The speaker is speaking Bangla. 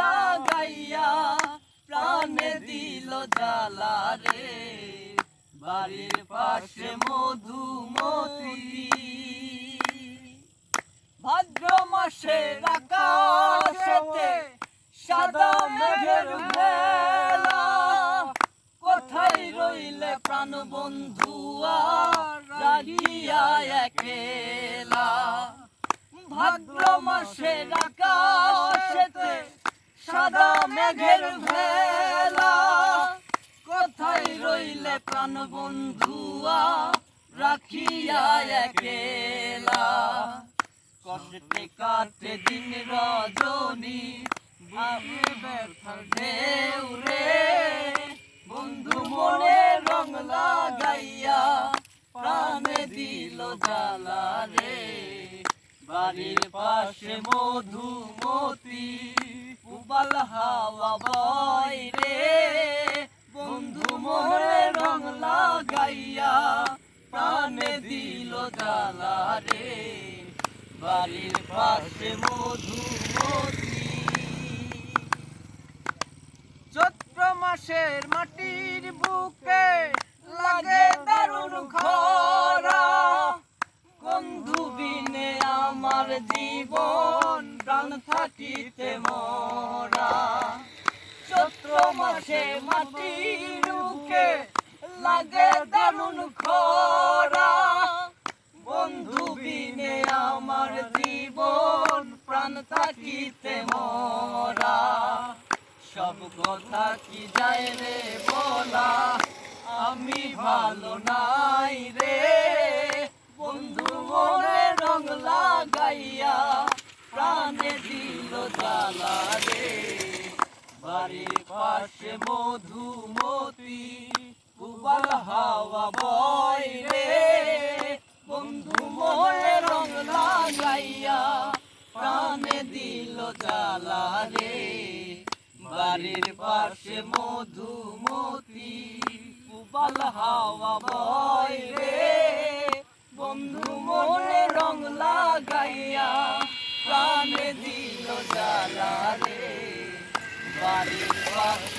লাগাইয়া প্রাণে দিল জ্বালা রে বাড়ির পাশে মধুমতি। ভাদ্র মাসের আকাশেতে সাদা মেঘের ভেলা কোথায় রইলে প্রাণ বন্ধুয়া রাগিয়া একেলা। ভাদ্র মাসের আকাশেতে সাদা মেঘের ভেলা। কোথায় রইলে প্রাণ বন্ধুয়া, রাখিয়া একেলা। কষ্টে কাটে দিন রজনী ব্যথার ঢেউ বন্ধু মনে রং লাগাইয়া প্রাণে দিল জ্বালা রে। বাড়ির পাশে মধুমতি উবাল হাওয়া বয় রে। বন্ধু মনে রং লাগাইয়া প্রাণে দিল জ্বালা রে। বাড়ির পাশে মধুমতি চৈত্র মাসের মাটির বুকে লাগে দারুণ খরা। বন্ধু বিনে আমার জীবন প্রাণ থাকিতে মরা চৈত্র মাসে মাটির বুকে লাগে দারুণ খরা। বন্ধু বিনে আমার জীবন, প্রাণ থাকিতে মরা। সব কথা কি যায় রে বলা? আমি ভালো নাই রে। বন্ধু মনে রং লাগাইয়া প্রাণে দিল জ্বালা রে। বাড়ির পাশে মধুমতি, উবাল হাওয়া বয় রে। বন্ধু, মনে রং লাগাইয়া প্রাণে দিল জ্বালা রে। বাড়ির পাশে মধুমতি, উবাল হাওয়া বয় রে। দিল